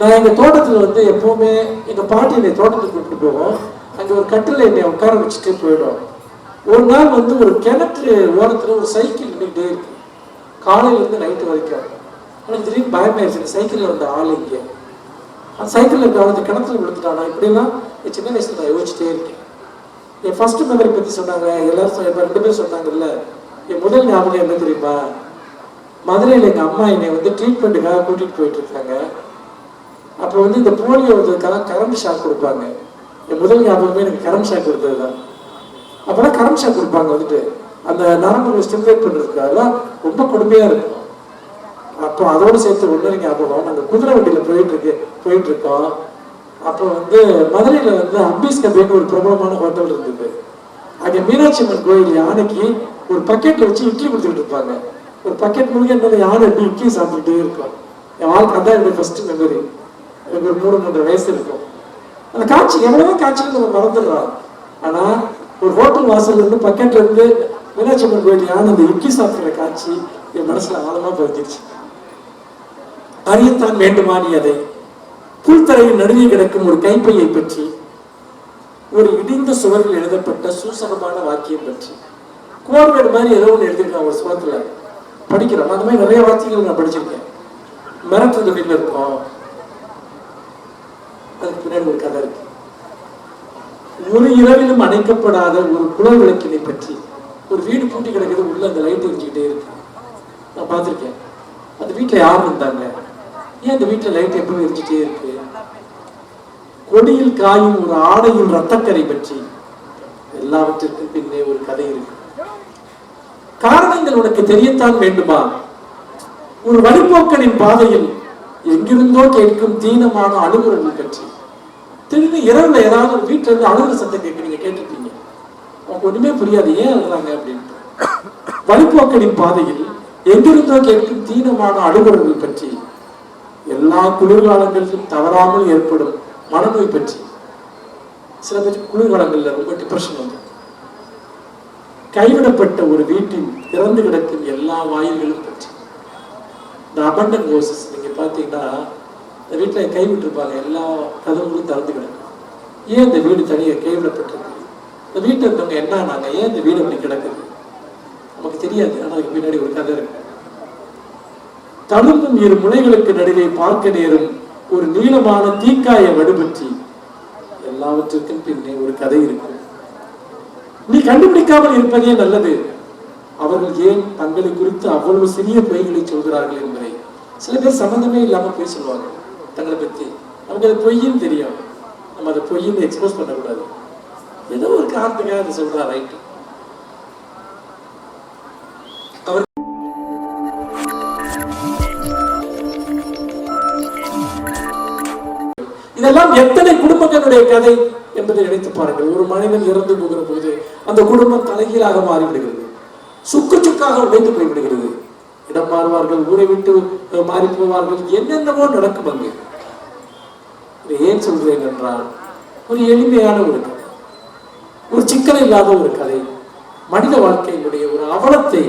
நான் எங்கள் தோட்டத்தில் வந்து எப்போவுமே எங்கள் பாட்டி என்னை தோட்டத்துக்கு கூப்பிட்டு போவோம். அங்கே ஒரு கட்டில் என்னை உட்கார வச்சுட்டு போயிடும். ஒரு நாள் வந்து ஒரு கிணற்று ஓரத்தில் ஒரு சைக்கிள் நின்றுட்டே இருக்கு. காலையிலேருந்து நைட்டு வரைக்கும். எனக்கு திடீர்னு பயமாயிருச்சு சைக்கிளில் வந்த ஆள் இங்கே. அந்த சைக்கிளில் இருக்க ஆள் கிணத்துல விழுந்துட்டானா? இப்படிலாம் என் சின்ன வயசுல நான் யோசிச்சுட்டே இருக்கேன். என் ஃபர்ஸ்ட் மெமரி பற்றி சொன்னாங்க எல்லாரும் சொ- ரெண்டு பேரும் சொன்னாங்கல்ல என் முதல் ஞாபகம் என்ன தெரியுமா? மதுரையில் எங்கள் அம்மா என்னை வந்து ட்ரீட்மெண்ட்டுக்காக கூட்டிகிட்டு போயிட்டு இருக்காங்க அப்போ வந்து இந்த போலியோ வந்ததுக்காக கரண்ட் ஷாக் கொடுப்பாங்க. என் முதல் ஞாபகமே எனக்கு கரண்ட் ஷாக் கொடுத்தது தான் அப்போலாம் கரண்ட் ஷாக் கொடுப்பாங்க வந்துட்டு. அந்த நரம்புகளை ஸ்டிமுலேட் பண்ணுறதுக்கு அதெல்லாம் ரொம்ப கொடுமையாக இருக்கும். அப்போ அதோடு சேர்த்து ஒன்று ஞாபகம் நாங்கள் குதிரை வண்டியில் போயிட்டு இருக்கு போயிட்டு இருக்கோம். அப்போ வந்து மதுரையில் வந்து அம்பீஸ் கபேன்னு ஒரு பிரபலமான ஹோட்டல் இருந்தது. அங்கே மீனாட்சி அம்மன் கோயில் யானைக்கு ஒரு பக்கெட் வச்சு இட்லி கொடுத்துட்டு இருப்பாங்க. ஒரு பக்கெட் முழுக்க என்ன யானை எப்படி இட்லி சாப்பிட்டுட்டே இருக்கும். என் வாழ்க்கை அதான் என்னுடைய ஃபர்ஸ்ட் மெமரி எனக்கு ஒரு மூணு மூன்று வயசு இருக்கும் அந்த காட்சி எவ்வளவோ காட்சிகள் நம்ம மறந்துடுறோம். ஆனா ஒரு ஹோட்டல் வாசல்ல இருந்து பக்கத்துல இருந்து மீனாட்சி அம்மன் கோயில் யானை அந்த இட்லி சாப்பிடுற காட்சி என் மனசுல ஆழமா பதிஞ்சிருச்சு. அறியத்தான் வேண்டுமா நீ அதை? புல்தரையில் நடுவே கிடக்கும் ஒரு கைப்பையை பற்றி ஒரு இடிந்த சுவரில் எழுதப்பட்ட சூசகமான வாக்கியம் பற்றி. கோர்வேடு மாதிரி ஏதோ ஒன்று எழுதியிருக்கான் ஒரு சுவத்துல. படிக்கிறோம். அந்த மாதிரி நிறைய வாக்கியங்கள் நான் படிச்சிருக்கேன். மிரட்டுறது வீட்டில் இருக்கோம். அதுக்கு பின்னாடி ஒரு கதை இருக்கு. ஒரு இரவிலும் அணைக்கப்படாத ஒரு குழல் விளக்கினை பற்றி ஒரு வீடு பூட்டி கிடக்கிறது உள்ள அந்த லைட் எரிஞ்சுக்கிட்டே இருக்கு. நான் பார்த்துருக்கேன். அந்த வீட்டில் யார் இருந்தாங்க? ஏன் அந்த வீட்டில் லைட் எப்பவும் எரிஞ்சுட்டே இருக்கு? கொடியில் காயும் ஒரு ஆடையின் ரத்தக்கரை பற்றி எல்லாவற்றிற்கும் பின்னே ஒரு கதை இருக்கு. காரணங்கள் உனக்கு தெரியத்தான் வேண்டுமா? ஒரு வழிபோக்கனின் பாதையில் எங்கிருந்தோ கேட்கும் தீனமான அழுகுறல்கள் பற்றி. திடீர்னு இரவுல ஏதாவது ஒரு வீட்டுல இருந்து அழுகிற சத்தம் கேட்க நீங்க கேட்டிருப்பீங்க. உங்களுக்கு ஒண்ணுமே புரியாது ஏன் அழுகுறாங்க அப்படின்ட்டு. வழிபோக்கடின் பாதையில் எங்கிருந்தோ கேட்கும் தீனமான அழுகுறவர்கள் பற்றி எல்லா குளிர்காலங்களிலும் தவறாமல் ஏற்படும் மனநோய் பற்றி. சில பேர் குளிர்காலங்களில் ரொம்ப டிப்ரெஷன் வந்து கைவிடப்பட்ட ஒரு வீட்டின் திறந்து கிடக்கும் எல்லா வாயில்களும் பற்றி. இந்த அபண்டன் ஹோசஸ் நீங்க பாத்தீங்கன்னா இந்த வீட்டுல கைவிட்டிருப்பாங்க. எல்லா கதவுகளும் திறந்து கிடக்கும் ஏன் இந்த வீடு தனியாக கைவிடப்பட்டிருக்கு? இந்த வீட்டில் இருந்தவங்க என்ன ஆனாங்க ஏன் இந்த வீடு அப்படி கிடக்குது? நமக்கு தெரியாது. ஆனா அதுக்கு பின்னாடி ஒரு கதை இருக்கு. தழும்பும் இரு முனைகளுக்கு நடுவே பார்க்க நேரும் ஒரு நீளமான தீக்காய வடுபற்றி எல்லாவற்றிற்கும் பின்னே ஒரு கதை இருக்கு. நீ கண்டுபிடிக்காமல் இருப்பதே நல்லது. அவர்கள் ஏன் தங்களை குறித்து அவ்வளவு சிறிய பொய்களை சொல்கிறார்கள் என்பதை? சில பேர் சம்பந்தமே இல்லாம போய் சொல்லுவாங்க. தங்களை பற்றி நமக்கு அது பொய்ன்னு தெரியும். நம்ம அதை பொய்ன்னு எக்ஸ்போஸ் பண்ணக்கூடாது. ஏதோ ஒரு காரணத்துக்காக அதை சொல்றா ரைட்டு இதெல்லாம் எத்தனை குடும்பங்களுடைய கதை என்பதை நினைத்து பாருங்கள். ஒரு மனிதன் இறந்து போகிற போது அந்த குடும்பம் தலைகீழாக மாறிவிடுகிறது. சுக்கு சுக்காக உடைந்து போய்விடுகிறது. இடம் மாறுவார்கள் ஊரை விட்டு மாறி போவார்கள். என்னென்னவோ நடக்கும் அங்கே. இதை ஏன் சொல்கிறேன் என்றால் ஒரு எளிமையான ஒரு கதை. ஒரு சிக்கல் இல்லாத ஒரு கதை. மனித வாழ்க்கையினுடைய ஒரு அவலத்தை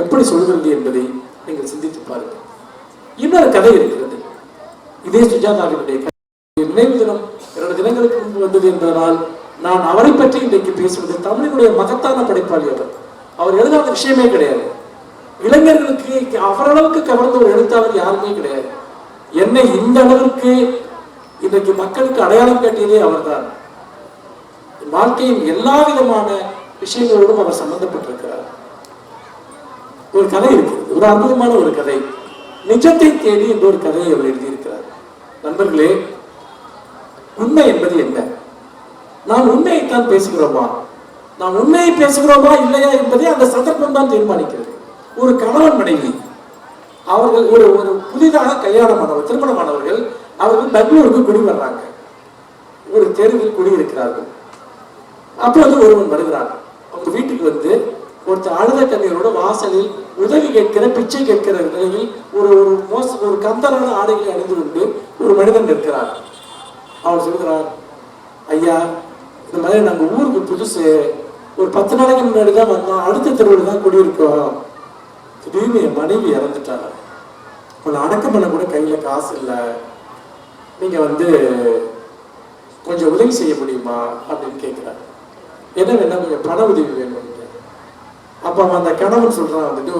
எப்படி சொல்கிறது என்பதை நீங்கள் சிந்தித்து பாருங்கள். இன்னொரு கதை இருக்கிறது. இதே சுஜாதாவினுடைய நினைவு தினம் இரண்டு தினங்களுக்கு முன்பு வந்தது என்பதனால் நான் அவரை பற்றி இன்றைக்கு பேசுவது தமிழினுடைய மகத்தான படைப்பாளி அவர். அவர் எழுதாத விஷயமே கிடையாது. இளைஞர்களுக்கு அவரளவுக்கு கவர்ந்த ஒரு எழுத்தாளர் யாருமே கிடையாது. என்னை இந்த அளவிற்கு இன்றைக்கு மக்களுக்கு அடையாளம் காட்டியதே அவர்தான். வாழ்க்கையின் எல்லா விதமான விஷயங்களோடும் அவர் சம்பந்தப்பட்டிருக்கிறார். ஒரு கதை இருக்கிறது. ஒரு அற்புதமான ஒரு கதை. நிஜத்தை தேடி என்ற ஒரு கதையை அவர் எழுதியிருக்கிறார். நண்பர்களே உண்மை என்பது என்ன? நாம் உண்மையைத்தான் பேசுகிறோமா? நாம் உண்மையை பேசுகிறோமா இல்லையா என்பதை அந்த சந்தர்ப்பம் தான் தீர்மானிக்கிறது. ஒரு கணவன் மனைவி அவர்கள் ஒரு ஒரு புதிதாக கல்யாணமானவர் திருமணமானவர்கள் அவர்கள் பெங்களூருக்கு குடி வர்றாங்க. ஒரு தெருவில் குடியிருக்கிறார்கள் அப்பொழுது ஒருவன் வருகிறான். அவங்க வீட்டுக்கு வந்து ஒருத்தர் அழுத கண்ணீரோட வாசலில் உதவி கேட்கிற பிச்சை கேட்கிற நிலையில் ஒரு ஒரு மோச ஒரு கந்தரான ஆடைகளை அணிந்து கொண்டு ஒரு மனிதன் நிற்கிறார் அவன் சொல்கிறான் ஐயா இந்த மாதிரி நம்ம ஊருக்கு புதுசு ஒரு பத்து நாளைக்கு முன்னாடி தான் வந்தோம். அடுத்த தெருவில் தான் குடியிருக்கோம். திடீர்னு என் மனைவி இறந்துட்டாங்க. உன்னை அடக்கம் பண்ண கூட கையில காசு இல்லை. நீங்கள் வந்து கொஞ்சம் உதவி செய்ய முடியுமா அப்படின்னு கேட்குறாரு. என்ன வேணா கொஞ்சம் பண உதவி வேணும் அப்போ அவன் அந்த கணவன் சொல்கிறான் வந்துட்டு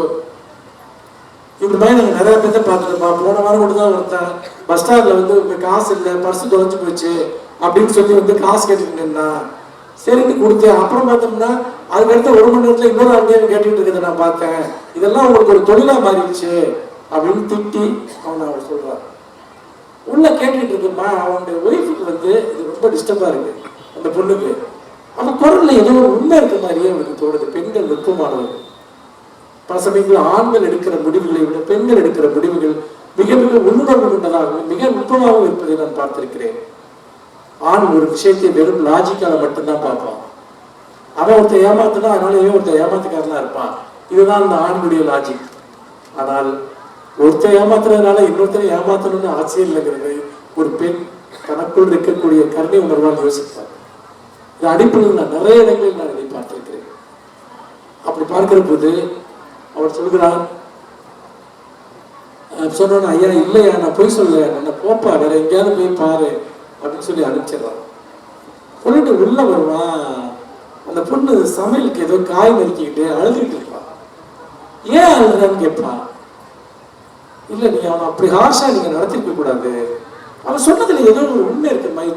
இப்படி மாதிரி நாங்கள் நிறைய பேர்த்த பார்த்துருப்பா போன வாரம் கூட தான் ஒருத்தன் பஸ் ஸ்டாண்டில் வந்து இப்போ காசு இல்லை பர்ஸ் தொலைஞ்சு போச்சு அப்படின்னு சொல்லி வந்து காசு கேட்டுட்டு இருந்தான் சரின்னு கொடுத்தேன் அப்புறம் பார்த்தோம்னா அதுக்கடுத்து ஒரு மணி நேரத்தில் இன்னொரு அங்கேயும் கேட்டுக்கிட்டு இருக்கிறத நான் பார்த்தேன். இதெல்லாம் உங்களுக்கு ஒரு தொழிலாக மாறிடுச்சு அப்படின்னு திட்டி அவனை அவர் சொல்கிறான் உள்ள கேட்டுட்டு இருக்குமா அவனுடைய ஒய்ஃபுக்கு வந்து இது ரொம்ப டிஸ்டர்பா இருக்கு அந்த பொண்ணுக்கு. அந்த குரல்ல ஏதோ ஒரு உண்மை இருக்க மாதிரியே அவனுக்கு தோணுது. பெண்கள் நுட்பமானவர்கள் பல சமயங்களில் ஆண்கள் எடுக்கிற முடிவுகளை விட பெண்கள் எடுக்கிற முடிவுகள் மிக மிக உள்ளுணர்வு கொண்டதாகவும் மிக நுட்பமாகவும் இருப்பதை நான் பார்த்திருக்கிறேன். ஆண் ஒரு விஷயத்தை வெறும் லாஜிக்கால மட்டும்தான் பார்ப்பான். அவன் ஒருத்தன் ஏமாத்தினா அதனால ஏன் ஒருத்தன் ஏமாத்துக்காரனா இருப்பான்? இதுதான் அந்த ஆண்களுடைய லாஜிக் ஆனால் ஒருத்தர் ஏமாத்துறதுனால இன்னொருத்தரை ஏமாத்தணும்னு ஆசை இல்லைங்கிறது ஒரு பெண் தனக்குள் இருக்கக்கூடிய கருணை உணர்வால் யோசிப்பார். இது அடிப்படையில் நான் நிறைய இடங்களில் நான் இதை பார்த்திருக்கிறேன். அப்படி பார்க்கிற போது அவர் சொல்கிறார் சொன்னோன்னு ஐயா இல்லையா நான் போய் சொல்ல என்ன போப்பா வேற எங்கேயாவது போய் பாரு அப்படின்னு சொல்லி அனுப்பிச்சிடறான் சொல்லிட்டு உள்ள வருவான் அந்த பொண்ணு சமையலுக்கு ஏதோ காய் நறுக்கிக்கிட்டு அழுதுகிட்டு இருப்பான் ஏன் அழுதுறான்னு கேட்பான் இல்லை நீ அவன் அப்படி ஹார்ஷாக நீங்கள் நடத்திருக்க கூடாது. அவன் சொன்னதில் ஏதோ ஒரு உண்மை இருக்கு மாதிரி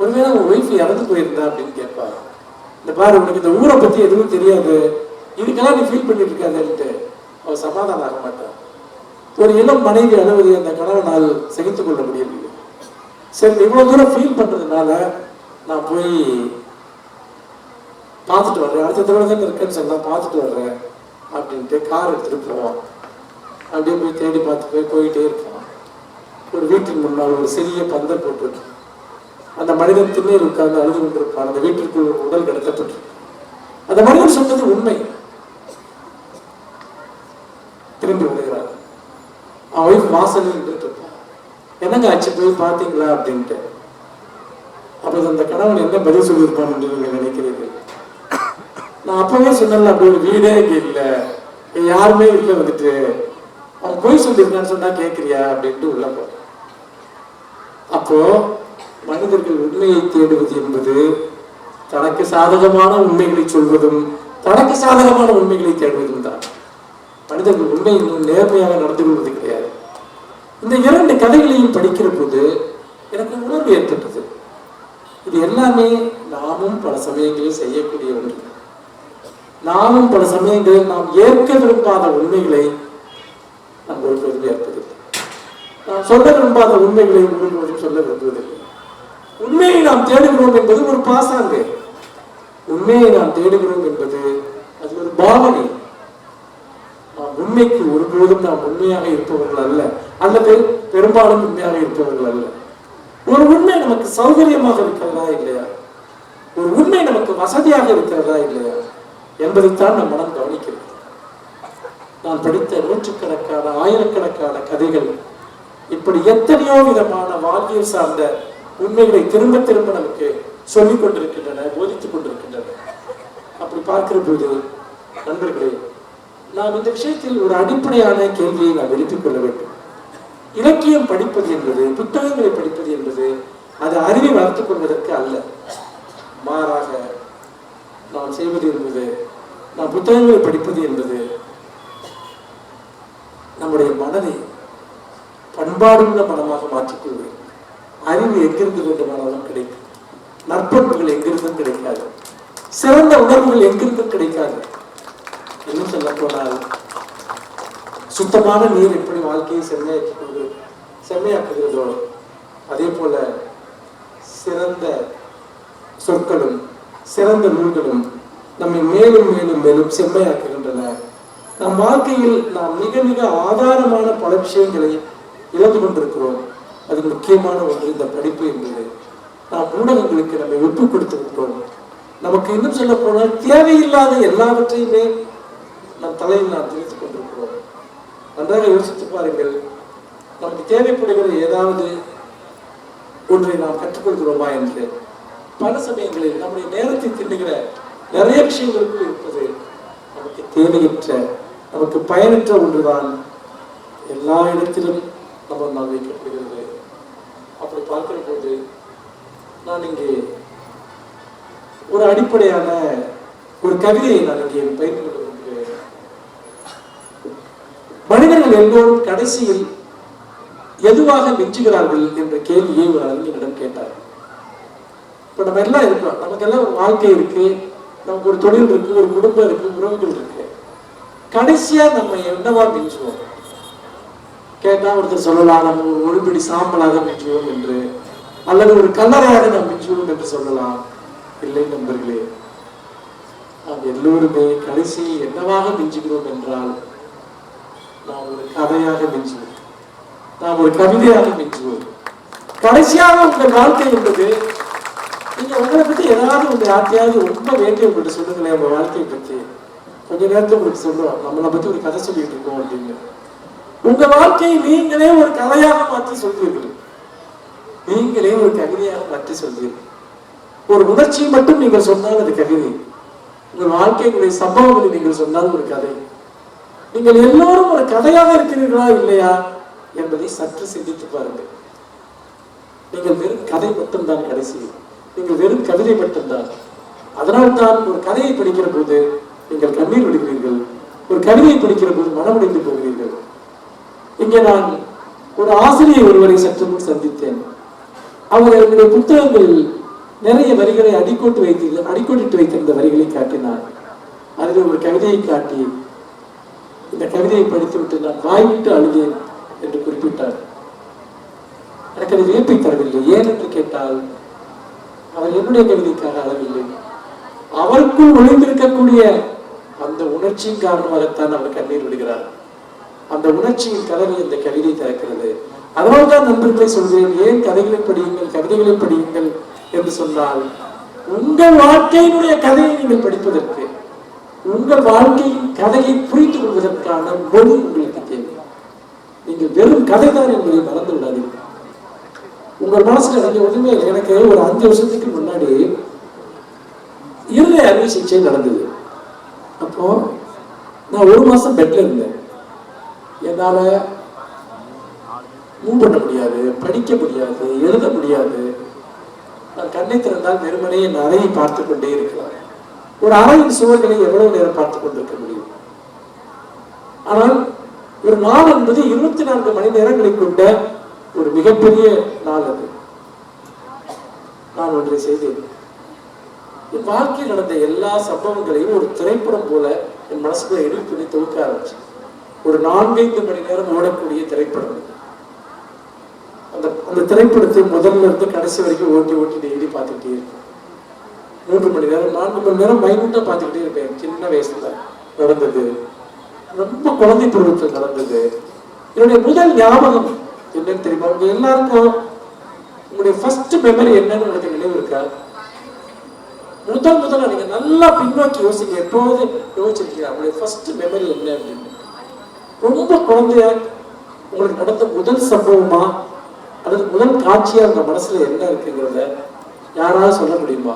ஒருவேளை அவன் ஒய்ஃப் இறந்து போயிருந்தா அப்படின்னு கேட்பா இந்த பாரு உனக்கு இந்த ஊரை பற்றி எதுவும் தெரியாது. இதுக்கெல்லாம் நீ ஃபீல் பண்ணிட்டு இருக்காதுன்ட்டு அவன் சமாதானம் ஆக மாட்டான். ஒரு இளம் மனைவி அளவு அந்த கணவனால் சகித்து கொள்ள முடியவில்லை. சரி இவ்வளோ தூரம் ஃபீல் பண்ணுறதுனால நான் போய் பார்த்துட்டு வர்றேன். அடுத்த தடவை தான் இருக்கேன்னு சொன்னா பார்த்துட்டு வர்றேன். அப்படின்ட்டு கார் எடுத்துகிட்டு போவான். அப்படியே போய் தேடி பார்த்து போய் போயிட்டே இருப்பான். ஒரு வீட்டின் முன்னால் ஒரு சிறிய பந்தல் போட்டு அந்த மனிதன் திண்ணீர் உட்கார்ந்து அழுது கொண்டிருப்பான். அந்த வீட்டிற்கு ஒரு உடல் கடத்தப்பட்டு அந்த மனிதன் சொன்னது உண்மை. திரும்பி வருகிறார். அவன் ஒய்ஃப் வாசலில் நின்றுட்டு இருப்பான் என்னங்க ஆச்சு? போய் பார்த்தீங்களா? அப்படின்ட்டு. அப்போது அந்த கணவன் என்ன பதில் சொல்லியிருப்பான் என்று நீங்கள் நினைக்கிறீர்கள்? நான் அப்பவே சொன்னல அப்படி ஒரு வீடே இங்கே இல்லை. யாருமே இல்லை வந்துட்டு. பொய் சொல்லியிருக்கான்னு சொன்னா கேட்கிறியா அப்படின்ட்டு உள்ள போறான் அப்போ மனிதர்கள் உண்மையை தேடுவது என்பது தனக்கு சாதகமான உண்மைகளை சொல்வதும் தனக்கு சாதகமான உண்மைகளை தேடுவதும் தான். மனிதர்கள் உண்மை இன்னும் நேர்மையாக நடந்து கொள்வது கிடையாது. இந்த இரண்டு கதைகளையும் படிக்கிற போது எனக்கு உணர்வு ஏற்பட்டது. இது எல்லாமே நாமும் பல சமயங்களில் செய்யக்கூடிய ஒன்று. நாமும் பல சமயங்களில் நாம் ஏற்க விரும்பாத உண்மைகளை நாம் ஒருபோதும் ஏற்பதில்லை சொல்ல விரும்பாத உண்மைகளை உங்களுக்கு சொல்ல விரும்புவதில்லை உண்மையை நாம் தேடுகிறோம் என்பது ஒரு பாசாங்கு. உண்மையை நாம் தேடுகிறோம் என்பது அது ஒரு பாவனை. நாம் உண்மைக்கு ஒருபோதும் நாம் உண்மையாக இருப்பவர்கள் அல்ல. அல்லது பெரும்பாலும் உண்மையாக இருப்பவர்கள் அல்ல. ஒரு உண்மை நமக்கு சௌகரியமாக இருக்கிறதா இல்லையா? ஒரு உண்மை நமக்கு வசதியாக இருக்கிறதா இல்லையா? என்பதைத்தான் நம் மனம் நான் படித்த நூற்றுக்கணக்கான ஆயிரக்கணக்கான கதைகள் இப்படி எத்தனையோ விதமான வாழ்வியல் சார்ந்த உண்மைகளை திரும்ப திரும்ப நமக்கு சொல்லிக் கொண்டிருக்கின்றன போதித்துக் கொண்டிருக்கின்றன. அப்படி பார்க்கிற போது நண்பர்களே நாம் இந்த விஷயத்தில் ஒரு அடிப்படையான கேள்வியை நாம் எழுப்பிக் கொள்ள வேண்டும். இலக்கியம் படிப்பது என்பது புத்தகங்களை படிப்பது என்பது அது அறிவை வளர்த்துக் கொள்வதற்கு அல்ல. மாறாக நாம் செய்வது என்பது நாம் புத்தகங்களை படிப்பது என்பது நம்முடைய மனதை பண்பாடுள்ள மனமாக மாற்றிக்கொள்வேன். அறிவு எங்கிருந்து வேண்டுமானாலும் கிடைக்கும். நற்பண்புகள் எங்கிருந்தும் கிடைக்காது. சிறந்த உணர்வுகள் எங்கிருந்தும் கிடைக்காது. இன்னும் சொல்ல போனால் சுத்தமான நீர் எப்படி வாழ்க்கையை செம்மையாக்கி செம்மையாக்குகிறதோ அதே போல சிறந்த சொற்களும் சிறந்த நூல்களும் நம்மை மேலும் மேலும் மேலும் செம்மையாக்குகின்றன. நம் வாழ்க்கையில் நாம் மிக மிக ஆதாரமான பல விஷயங்களை இழந்து கொண்டிருக்கிறோம். அது முக்கியமான ஒன்று இந்த படிப்பு என்பது. நாம் ஊடகங்களுக்கு நம்மை ஒப்பு கொடுத்து விட்டோம். நமக்கு இன்னும் சொல்ல போனால் தேவையில்லாத எல்லாவற்றையுமே நம் தலையில் நாம் தெரிவித்துக் கொண்டிருக்கிறோம். நன்றாக யோசித்து பாருங்கள். நமக்கு தேவைப்படுகிற ஏதாவது ஒன்றை நாம் கற்றுக்கொள்கிறோமா என்று. பல சமயங்களில் நம்முடைய நேரத்தை தின்னுகிற நிறைய விஷயங்களுக்குள் இருப்பது நமக்கு தேவையற்ற நமக்கு பயனற்ற ஒன்றுதான். எல்லா இடத்திலும் நம்ம நாம் வைக்கப்படுகிறது அப்படி பார்க்கிற போது நான் இங்கே ஒரு அடிப்படையான ஒரு கவிதையை நான் இங்கே பயிர்ந்து கொண்டு மனிதர்கள் எல்லோரும் கடைசியில் எதுவாக மிஞ்சுகிறார்கள் என்ற கேள்வியை ஒரு அறிஞரிடம் கேட்டார். இப்ப நம்ம எல்லாம் இருக்கோம். நமக்கு எல்லாம் ஒரு வாழ்க்கை இருக்கு. நமக்கு ஒரு தொழில் இருக்கு ஒரு குடும்பம் இருக்கு உறவுகள் இருக்கு. கடைசியா நம்ம என்னவா மிஞ்சுவோம்? கேட்டா ஒருத்தர் சொல்லலாம் நம்ம ஒரு சாம்பலாக மிஞ்சுவோம் என்று. அல்லது ஒரு கல்லறையாக நாம் மிஞ்சுவோம் என்று சொல்லலாம். இல்லை நண்பர்களே நாம் எல்லோருமே கடைசி என்னவாக மிஞ்சுகிறோம் என்றால் நாம் ஒரு கதையாக மிஞ்சுவோம். நாம் ஒரு கவிதையாக மிஞ்சுவோம். கடைசியாக உங்கள் வாழ்க்கை என்பது நீங்க உங்களை பத்தி ஏதாவது உங்க யார்ட்டையாவது ரொம்ப வேண்டிய உங்கள்கிட்ட சொல்லுங்களேன் உங்க வாழ்க்கையை பற்றி கொஞ்ச நேரத்தில் உங்களுக்கு சொல்லுவோம் நம்மளை பத்தி ஒரு கதை சொல்லிட்டு இருக்கோம் அப்படின்னு. உங்க வாழ்க்கையை நீங்களே ஒரு கதையாக மாற்றி சொல்வீர்கள். நீங்களே ஒரு கவிதையாக மாற்றி சொல்வீர்கள். ஒரு உணர்ச்சியை மட்டும் நீங்கள் சொன்னால் அது கவிதை. உங்கள் வாழ்க்கையினுடைய சம்பவங்களை நீங்கள் சொன்னால் ஒரு கதை. நீங்கள் எல்லோரும் ஒரு கதையாக இருக்கிறீர்களா இல்லையா என்பதை சற்று சிந்தித்து பாருங்கள். நீங்கள் வெறும் கதை மட்டும்தான் கடைசி. நீங்கள் வெறும் கவிதை மட்டும்தான். அதனால் தான் ஒரு கதையை படிக்கிற போது நீங்கள் கண்ணீர் விடுகிறீர்கள் ஒரு கவிதையை படிக்கிற போது மனமுடைந்து போகிறீர்கள். இங்கே நான் ஒரு ஆசிரியர் ஒருவரை சற்று முன் சந்தித்தேன். அவர் என்னுடைய புத்தகங்கள் நிறைய வரிகளை அடிக்கோட்டு வைத்து அடிக்கோட்டிட்டு வைத்திருந்த வரிகளை காட்டினார். அதில் ஒரு கவிதையை காட்டி இந்த கவிதையை படித்துவிட்டு நான் வாய்விட்டு அழுதேன் என்று குறிப்பிட்டார். எனக்கு அது வியப்பை தரவில்லை. ஏன் என்று கேட்டால் அவர் என்னுடைய கவிதைக்காக அளவில்லை அவருக்குள் ஒளிந்திருக்கக்கூடிய அந்த உணர்ச்சியின் காரணமாகத்தான் அவர் கண்ணீர் விடுகிறார் அந்த உணர்ச்சியின் கதவை இந்த கவிதை திறக்கிறது. அதனால தான் நண்பர்களை சொல்கிறேன் ஏன் கதைகளை படியுங்கள் கவிதைகளை படியுங்கள் என்று சொன்னால் உங்கள் வாழ்க்கையினுடைய கதையை நீங்கள் படிப்பதற்கு உங்கள் வாழ்க்கையின் கதையை புரிந்து கொள்வதற்கான மொழி உங்களுக்கு தேவை. நீங்கள் வெறும் கதைதான் என்பதை மறந்து விடாதீர்கள். உங்கள் மனசுல நீங்க ஒண்ணுமே இல்லை. எனக்கு ஒரு அஞ்சு வருஷத்துக்கு முன்னாடி இருதய அறுவை சிகிச்சை நடந்தது. அப்போ நான் ஒரு மாசம் பெட்ல இருந்தேன். என்னால மூவ் பண்ண முடியாது படிக்க முடியாது எழுத முடியாது. நான் கண்ணை திறந்தால் வெறுமனே என் அறையை பார்த்து கொண்டே இருக்கலாம். ஒரு அறையின் சுவர்களை எவ்வளவு நேரம் பார்த்து கொண்டிருக்க முடியும்? ஆனால் ஒரு நாள் என்பது இருபத்தி நான்கு மணி நேரங்களை கொண்ட ஒரு மிகப்பெரிய நாள் அது. நான் ஒன்றை செய்தேன். என் வாழ்க்கையில் நடந்த எல்லா சம்பவங்களையும் ஒரு திரைப்படம் போல என் மனசுக்குள்ள எடிட் பண்ணி தொகுக்க ஆரம்பிச்சு. ஒரு நான்கைந்து மணி நேரம் ஓடக்கூடிய திரைப்படம். அந்த அந்த திரைப்படத்தை முதல்ல இருந்து கடைசி வரைக்கும் ஓட்டி ஓட்டி டெய்லி பார்த்துக்கிட்டே இருப்பேன். மூன்று மணி நேரம் நான்கு மணி நேரம் மைனூட்டா பார்த்துக்கிட்டே இருப்பேன். சின்ன வயசுல நடந்தது. ரொம்ப குழந்தை பருவத்தில் நடந்தது. என்னுடைய முதல் ஞாபகம் என்னன்னு தெரியுமா? உங்க எல்லாருக்கும் உங்களுடைய ஃபர்ஸ்ட் மெமரி என்னன்னு உங்களுக்கு நினைவு இருக்கா? முதல் முதல்ல நீங்க நல்லா பின்னோக்கி யோசிங்க எப்போது யோசிச்சிருக்கீங்க? உங்களுடைய ஃபர்ஸ்ட் மெமரி என்ன அப்படின்னு. ரொம்ப குழந்தையா உங்களுக்கு நடந்த முதல் சம்பவமா அல்லது முதல் காட்சியா உங்க மனசுல என்ன இருக்குங்கிறத யாராவது சொல்ல முடியுமா?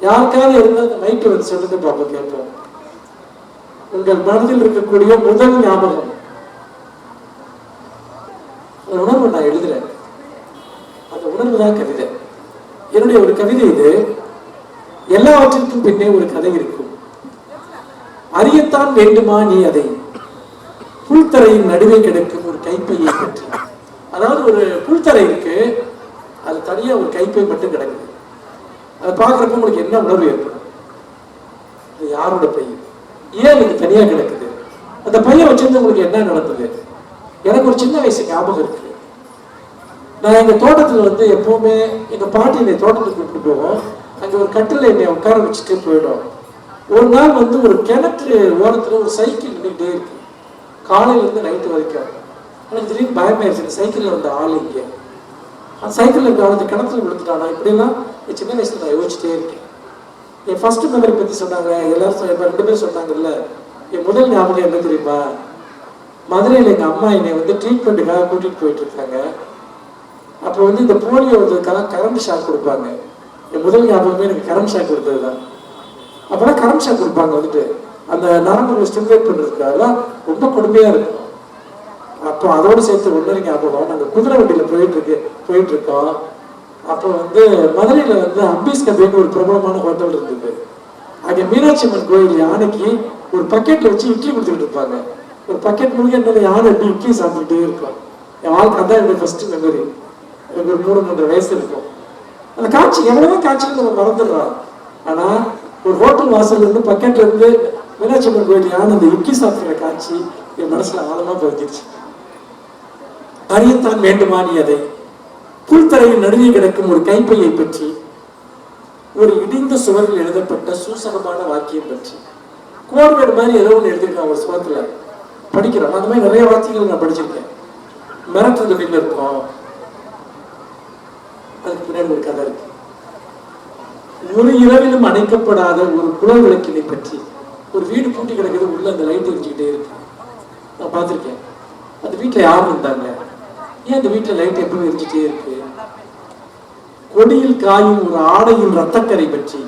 யாருக்காவது இருந்தால் அந்த மைக்கை வந்து சொல்லுங்க பாப்போம் கேட்போம். உங்கள் மனதில் இருக்கக்கூடிய முதல் ஞாபகம். உணர்வு நான் எழுதுறேன். அந்த உணர்வு தான் கவிதை. என்னுடைய ஒரு கவிதை இது. எல்லாவற்றிற்கும் பின்னே ஒரு கதை இருக்கும். அறியத்தான் வேண்டுமா நீ அதை? புல்தரையின் நடுவே கிடக்கும் ஒரு கைப்பையை பற்றி அதாவது ஒரு புல்தரை இருக்கு அது தனியா ஒரு கைப்பை மட்டும் கிடக்குது. அதை பார்க்குறப்ப உங்களுக்கு என்ன உணர்வு ஏற்படும்? அது யாரோட பை ஏன் இது தனியா கிடக்குது? அந்த பையன் வச்சிருந்து உங்களுக்கு என்ன நடந்தது? எனக்கு ஒரு சின்ன வயசு ஞாபகம் இருக்கு. நான் எங்க தோட்டத்துல வந்து எப்பவுமே எங்க பாட்டி என்னை தோட்டத்துக்கு கூப்பிட்டு போவோம். அங்கே ஒரு கட்டில என்னை உட்கார வச்சுட்டு போயிடும். ஒரு நாள் வந்து ஒரு கிணற்று ஓரத்தில் ஒரு சைக்கிள் நின்றுட்டே இருக்கு. காலையிலேருந்து நைட்டு வரைக்கும். எனக்கு திடீர்னு பயமாயிருச்சு. சைக்கிளில் வந்த ஆள் இங்கே. அந்த சைக்கிளில் இருக்க அந்த கிணத்துல விழுந்துட்டானா? இப்படிலாம் என் சின்ன வயசுல நான் யோசிச்சிட்டே இருக்கேன். என் ஃபர்ஸ்ட் மெமரி பற்றி சொன்னாங்க. எல்லாரும் சொ- ரெண்டு பேரும் சொன்னாங்கல்ல. என் முதல் ஞாபகம் என்ன தெரியுமா? மதுரையில் எங்கள் அம்மா என்னை வந்து ட்ரீட்மெண்ட்டுக்காக கூட்டிகிட்டு போயிட்டு இருக்காங்க. அப்போ வந்து இந்த போலியோ வந்ததுக்காக கரண்ட் ஷாக் கொடுப்பாங்க. என் முதல் ஞாபகமே எனக்கு கரண்ட் ஷாக் கொடுத்தது தான் அப்போலாம் கரண்ட் ஷாக் கொடுப்பாங்க வந்துட்டு. அந்த நரம்புகளை ஸ்டிமுலேட் பண்ணுறதுக்காக ரொம்ப கொடுமையாக இருக்கும். அப்போ அதோடு சேர்த்து ஒன்றரை ஞாபகம் நாங்கள் குதிரை வண்டியில் போயிட்டு இருக்கு போயிட்டு இருக்கோம். அப்போ வந்து மதுரையில் வந்து அம்பீஸ் கபேன்னு ஒரு பிரபலமான ஹோட்டல் இருந்தது. அங்கே மீனாட்சி அம்மன் கோயில் யானைக்கு ஒரு பக்கெட் வச்சு இட்லி கொடுத்துட்டு இருப்பாங்க. ஒரு பக்கெட் முழுக்க என்ன யானை எப்படி இட்லி சாப்பிட்டுட்டே இருக்கும். என் வாழ்க்கை அதான் என்னுடைய ஃபர்ஸ்ட் மெமரி எனக்கு ஒரு மூணு மூன்று வயசு இருக்கும். அந்த காட்சி எவ்வளவோ காட்சிகள் நம்ம மறந்துடுறோம் ஆனா ஒரு ஹோட்டல் வாசல்ல இருந்து பக்கெட்ல இருந்து மீனாட்சி அம்மன் கோயில் யானை அந்த யுக்கி சாப்பிட்ற காட்சி என் மனசுல ஆழமா பதிஞ்சிருச்சு. அறியத்தான் வேண்டுமா நீ அதை. புல்தரையில் நடுவே கிடக்கும் ஒரு கைப்பையை பற்றி ஒரு இடிந்த சுவரில் எழுதப்பட்ட சூசகமான வாக்கியம் பற்றி. கோர்வேடு மாதிரி ஏதோ ஒன்று எழுதியிருக்காங்க ஒரு சுவரத்துல படிக்கிறோம் அந்த மாதிரி நிறைய வார்த்தைகள் நான் படிச்சிருக்கேன். மிரட்டுறது தொழில் இருக்கும் அதுக்கு பின்னாடி ஒரு கதை இருக்கு ஒரு இரவிலும் அணைக்கப்படாத ஒரு குழல் விளக்கினை பற்றி ஒரு வீடு பூட்டி கிடக்குது உள்ள அந்த லைட் எரிஞ்சுக்கிட்டே இருக்கு. நான் பார்த்திருக்கேன். அந்த வீட்டுல யார் இருந்தாங்க ஏன் அந்த வீட்டுல லைட் எப்பவும் எரிஞ்சுட்டே இருக்கு? கொடியில் காயும் ஒரு ஆடையின் ரத்தக்கரை பற்றி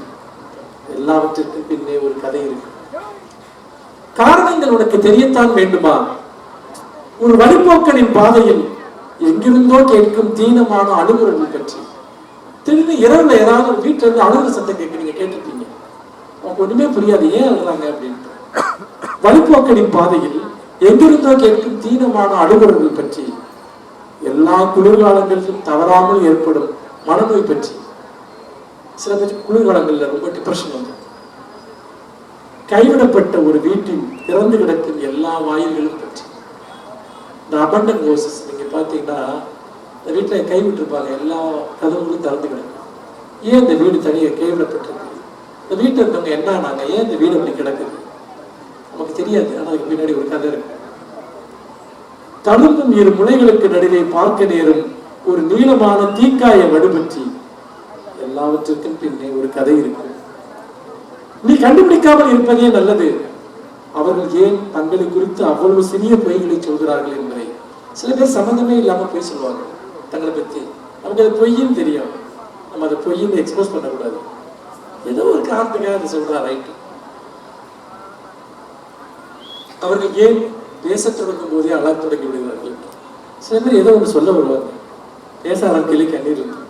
எல்லாவற்றிற்கும் பின்னே ஒரு கதை இருக்கு. காரணங்கள் உனக்கு தெரியத்தான் வேண்டுமா? ஒரு வழிபோக்கனின் பாதையில் எங்கிருந்தோ கேட்கும் தீனமான அழுகுறல் பற்றி. திடீர்னு இரவுல ஏதாவது ஒரு வீட்டுல இருந்து அழுகுற சத்தம் கேட்குறீங்க கேட்டிருப்பீங்க. உங்களுக்கு ஒண்ணுமே புரியாது ஏன் அழுகுறாங்க அப்படின்ட்டு. வழிபோக்கனின் பாதையில் எங்கிருந்தோ கேட்கும் தீனமான அழுகுறல்கள் பற்றி. எல்லா குளிர்காலங்களிலும் தவறாமல் ஏற்படும் மனநோய் பற்றி. சில பேர் குளிர்காலங்களில் ரொம்ப டிப்ரெஷன் வந்து கைவிடப்பட்ட ஒரு வீட்டின் திறந்து கிடக்கும் எல்லா வாயில்களும் இந்த அபண்டன் ஹோசஸ் நீங்க பார்த்தீங்கன்னா இந்த வீட்டில் கைவிட்டிருப்பாங்க எல்லா கதவுகளும் திறந்து கிடக்கும். ஏன் இந்த வீடு தனியாக கைவிடப்பட்டிருக்கு இந்த வீட்டில் இருக்கவங்க என்ன ஆனாங்க ஏன் இந்த வீடு அப்படி கிடக்குது? நமக்கு தெரியாது. ஆனா அதுக்கு பின்னாடி ஒரு கதை இருக்கு. தழும்பும் இரு முனைகளுக்கு நடுவே பார்க்க நேரும் ஒரு நீளமான தீக்காய வடுபற்றி. எல்லாவற்றிற்கும் பின்னே ஒரு கதை இருக்கு. நீ கண்டுபிடிக்காமல் இருப்பதே நல்லது. அவர்கள் ஏன் தங்களை குறித்து அவ்வளவு சிறிய பொய்களை சொல்கிறார்கள் என்று சில பேர் சம்பந்தமே இல்லாம போய் சொல்லுவாங்க. தங்களை பத்தி. நமக்கு அது பொய்ன்னு தெரியும். நம்ம அதை பொய்ன்னு எக்ஸ்போஸ் பண்ணக்கூடாது. ஏதோ ஒரு காரணத்துக்காக அதை சொல்கிறா ரைட்டு அவர்கள் ஏன் பேசத் தொடங்கும் போதே அழ தொடங்கி விடுகிறார்கள்? சில பேர் ஏதோ ஒன்று சொல்ல வருவாங்க. பேச ஆரம்பிக்கலே கண்ணீர் இருக்கு.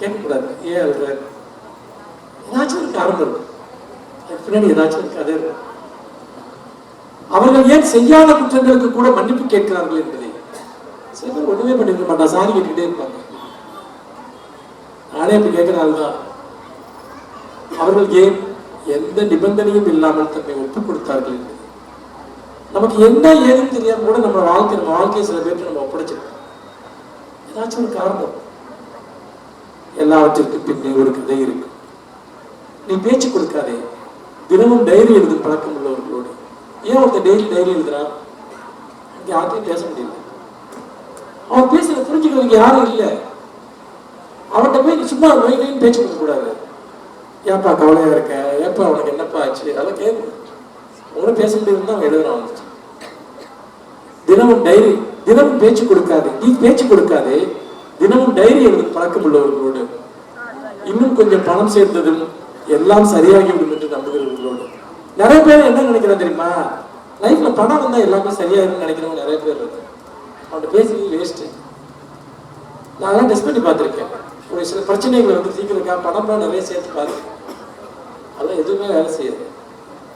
கேட்கக்கூடாது. ஏன் அழுறாரு ஏதாச்சும் ஒரு காரணம் இருக்கும் பின்னாடி ஏதாச்சும் ஒரு கதை இருக்கும் அவர்கள் ஏன் செய்யாத குற்றங்களுக்கு கூட மன்னிப்பு கேட்கிறார்கள் என்பதை. சில பேர் ஒண்ணுமே பண்ணிருக்க மாட்டா சாரி கேட்டுக்கிட்டே இருப்பாங்க. நானே இப்ப கேட்கிற அவர்கள் ஏன் எந்த நிபந்தனையும் இல்லாமல் தன்னை ஒப்புக் கொடுத்தார்கள் என்பது. நமக்கு என்ன ஏதுன்னு தெரியாம கூட நம்ம வாழ்க்கை நம்ம வாழ்க்கையை சில பேருக்கு நம்ம ஒப்படைச்சிருக்கோம். ஏதாச்சும் ஒரு காரணம். எல்லாவற்றிற்கும் பின்னே ஒரு கதை இருக்கு. நீ பேச்சு கொடுக்காதே. தினமும் டைரி எழுதும் பழக்கம் உள்ளவர்களோடு ஏன் ஒருத்தர் டெய்லி டைரி எழுதுறான்? யார்கிட்டயும் பேச முடியல. அவன் பேசுறது புரிஞ்சுக்கிறதுக்கு யாரும் இல்லை. அவன்கிட்ட போய் சும்மா நோய் பேச்சு கொடுக்கக்கூடாது ஏப்பா கவலையா இருக்க? ஏப்பா அவனுக்கு என்னப்பா ஆச்சு? அதெல்லாம் கேட்கணும் உங்களும் பேச முடியும்னு அவன் எழுதுறான் வந்துச்சு தினமும் டைரி தினமும் பேச்சு கொடுக்காது. நீ பேச்சு கொடுக்காதே. தினமும் டைரி எழுதும் பழக்கம் உள்ளவர்களோடு இன்னும் கொஞ்சம் பணம் சேர்ந்ததும் எல்லாம் சரியாகி நிறைய பேர் என்ன நினைக்கிறோம் தெரியுமா? லைஃப்ல பணம் வந்தா எல்லாமே சரியாயிரும்னு நினைக்கிறவங்க நிறைய பேர் இருக்கு. அவன்கிட்ட பேசி வேஸ்ட் நான் டெஸ்ட் பண்ணி பார்த்துருக்கேன். ஒரு சில பிரச்சனைகளை வந்து சீக்கிரக்கா பணம்லாம் நிறைய சேர்த்து பார்த்துருக்கேன் அதெல்லாம் எதுவுமே வேலை செய்யாது.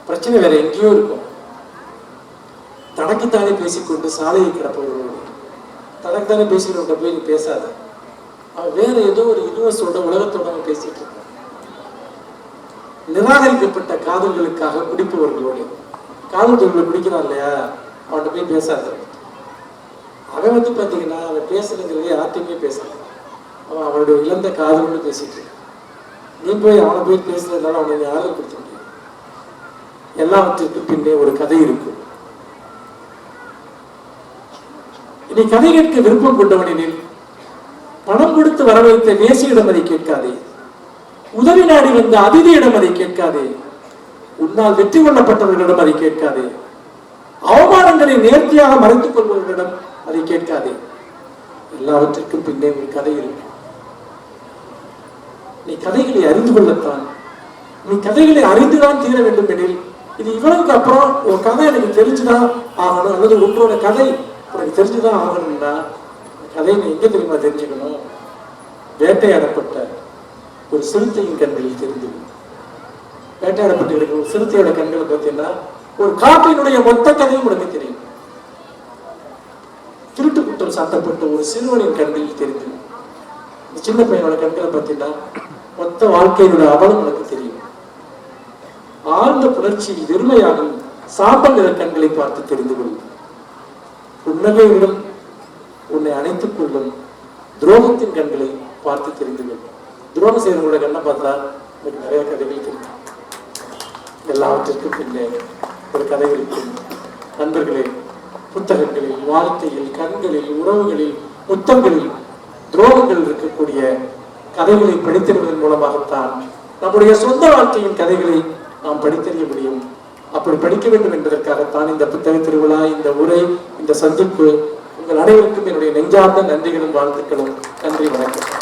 பிரச்சனை வேற எங்கேயோ இருக்கும். தனக்குத்தானே பேசிக்கொண்டு சாலையை கிடப்பவர்களோடு தனக்குத்தானே பேசிக்கிறவங்க போய் நீ பேசாத. அவன் வேற ஏதோ ஒரு யூனிவர்ஸோட உலகத்தோட அவன் பேசிட்டு இருக்கான். நிராகரிக்கப்பட்ட காதல்களுக்காக குடிப்பவர்களோடு காதல் தொழிலை பிடிக்கிறான் இல்லையா? அவன்கிட்ட போய் பேசாத. அவன் வந்து பார்த்தீங்கன்னா அவன் பேசுறதுங்கிறது யார்ட்டையுமே பேசல அவன் அவனுடைய இழந்த காதலோடு பேசிட்டு நீ போய் அவனை போய் பேசுறதுனால அவனை யாரும் கொடுத்த முடியும் எல்லாவற்றிற்கும் பின்னே ஒரு கதை இருக்கும். நீ கதை கேட்க விருப்பம் கொண்டவனில் பணம் கொடுத்து வரவைத்த நேசியிடம் அதை கேட்காதே. உதவி நாடி வந்த அதிதியிடம் அதை கேட்காதே. உன்னால் வெற்றி கொள்ளப்பட்டவர்களிடம் அதை கேட்காதே. அவமானங்களை நேர்த்தியாக மறைத்துக் கொள்பவர்களிடம் அதை கேட்காதே. எல்லாவற்றிற்கும் பின்னே ஒரு கதை இருக்கும். நீ கதைகளை அறிந்து கொள்ளத்தான். நீ கதைகளை அறிந்துதான் தீர வேண்டும் எனில் இது இவ்வளவுக்கு அப்புறம் உன் கதை எனக்கு தெரிஞ்சுதான் ஆகணும்? அல்லது உங்களோட கதை உனக்கு தெரிஞ்சுதான் ஆகணும்னா கதையை நீ எங்க தெரியுமா தெரிஞ்சுக்கணும்? வேட்டையாடப்பட்ட ஒரு சிறுத்தையின் கண்களில் தெரிந்து வேட்டையாடப்பட்டு சிறுத்தையோட கண்களை பார்த்தீங்கன்னா ஒரு காப்பினுடைய மொத்த கதையும் உனக்கு தெரியும். திருட்டு குற்றம் சாத்தப்பட்ட ஒரு சிறுவனின் கண்களில் தெரிந்து இந்த சின்ன பையனோட கண்களை பார்த்தீங்கன்னா மொத்த வாழ்க்கையினுடைய அவலம் உனக்கு தெரியும். ஆழ்ந்த புணர்ச்சி வெறுமையாகும் சாம்பல் நிற கண்களை பார்த்து தெரிந்து கொள்ளும் புன்னகையுடன் உன்னை அணைத்துக் கொள்ளும் துரோகத்தின் கண்களை பார்த்து தெரிந்து கொள்ளும் துரோகம் செய்யறவங்களோட கண்ணை பார்த்தா எனக்கு நிறைய கதைகள் எல்லாவற்றிற்கும் பின்னே ஒரு கதை இருக்கும் நண்பர்களே புத்தகங்களில் வாழ்க்கையில் கண்களில் உறவுகளில் முத்தங்களில் துரோகங்கள் இருக்கக்கூடிய கதைகளை படித்திருவதன் மூலமாகத்தான் நம்முடைய சொந்த வாழ்க்கையின் கதைகளை நாம் படித்தறிய முடியும். அப்படி படிக்க வேண்டும் என்பதற்காகத்தான் இந்த புத்தக திருவிழா இந்த உரை இந்த சந்திப்பு உங்கள் அனைவருக்கும் என்னுடைய நெஞ்சார்ந்த நன்றிகளும் வாழ்த்துக்களும். நன்றி வணக்கம்.